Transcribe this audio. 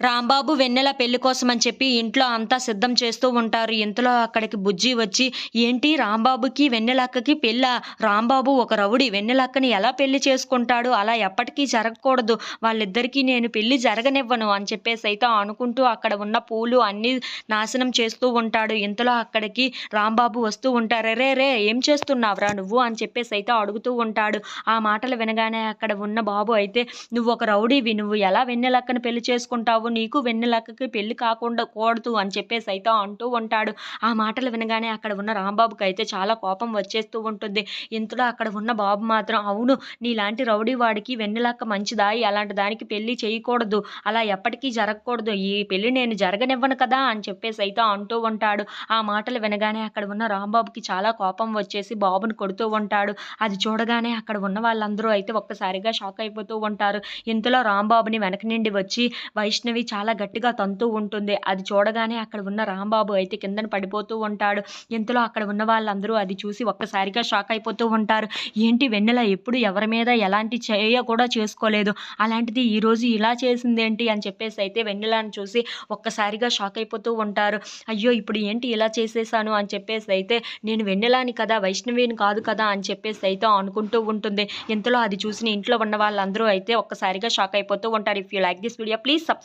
రాంబాబు వెన్నెల పెళ్ళి కోసమని చెప్పి ఇంట్లో అంతా సిద్ధం చేస్తూ ఉంటారు. ఇంతలో అక్కడికి బుజ్జి వచ్చి ఏంటి రాంబాబుకి వెన్నెలక్కకి పెళ్ళ? రాంబాబు ఒక రౌడి వెన్నెలక్కని ఎలా పెళ్ళి చేసుకుంటాడు? అలా ఎప్పటికీ జరగకూడదు. వాళ్ళిద్దరికీ నేను పెళ్ళి జరగనివ్వను అని చెప్పేసి అయితే అనుకుంటూ అక్కడ ఉన్న పూలు అన్నీ నాశనం చేస్తూ ఉంటాడు. ఇంతలో అక్కడికి రాంబాబు వస్తూ ఉంటారు. రే రే ఏం చేస్తున్నావురా నువ్వు? అని చెప్పేసి అయితే అడుగుతూ ఉంటాడు. ఆ మాటలు వినగానే అక్కడ ఉన్న బాబు అయితే నువ్వు ఒక రౌడీవి. నువ్వు ఎలా వెన్నెలక్కని పెళ్ళి చేసుకుంటావు? నీకు వెన్నెలక్కకి పెళ్ళి కాకుండా కూడదు అని చెప్పేసి అయితే అంటూ ఉంటాడు. ఆ మాటలు వినగానే అక్కడ ఉన్న రాంబాబుకి అయితే చాలా కోపం వచ్చేస్తూ ఉంటుంది. ఇంతలో అక్కడ ఉన్న బాబు మాత్రం అవును నీలాంటి రౌడీ వాడికి వెన్నెలక్క మంచిదా? అలాంటి దానికి పెళ్ళి చేయకూడదు. అలా ఎప్పటికీ జరగకూడదు. ఈ పెళ్ళి నేను జరగనివ్వను కదా? అని చెప్పేసి అయితే అంటూ ఉంటాడు. ఆ మాటలు వినగానే అక్కడ ఉన్న రాంబాబుకి చాలా కోపం వచ్చేసి బాబుని కొడుతూ ఉంటాడు. అది చూడగానే అక్కడ ఉన్న వాళ్ళందరూ అయితే ఒక్కసారిగా షాక్ అయిపోతూ ఉంటారు. ఇంతలో రాంబాబుని వెనక నుండి వచ్చి వైష్ణవి చాలా గట్టిగా తంతూ ఉంటుంది. అది చూడగానే అక్కడ ఉన్న రాంబాబు అయితే కిందన పడిపోతూ ఉంటాడు. ఇంతలో అక్కడ ఉన్న వాళ్ళందరూ అది చూసి ఒక్కసారిగా షాక్ అయిపోతూ ఉంటారు. ఏంటి వెన్నెల ఎప్పుడు ఎవరి మీద ఎలాంటి చేయ కూడా చేసుకోలేదు. అలాంటిది ఈరోజు ఇలా చేసింది ఏంటి అని చెప్పేసి అయితే వెన్నెలను చూసి ఒక్కసారిగా షాక్ అయిపోతూ ఉంటారు. అయ్యో ఇప్పుడు ఏంటి ఇలా చేసేసాను అని చెప్పేసి అయితే నేను వెన్నెలాని కదా వైష్ణవిని కాదు కదా అని చెప్పేసి అయితే అనుకుంటూ ఉంటుంది. ఇంతలో అది చూసిన ఇంట్లో ఉన్న వాళ్ళందరూ అయితే ఒక్కసారిగా షాక్ అయిపోతూ ఉంటారు. If you like this video please subscribe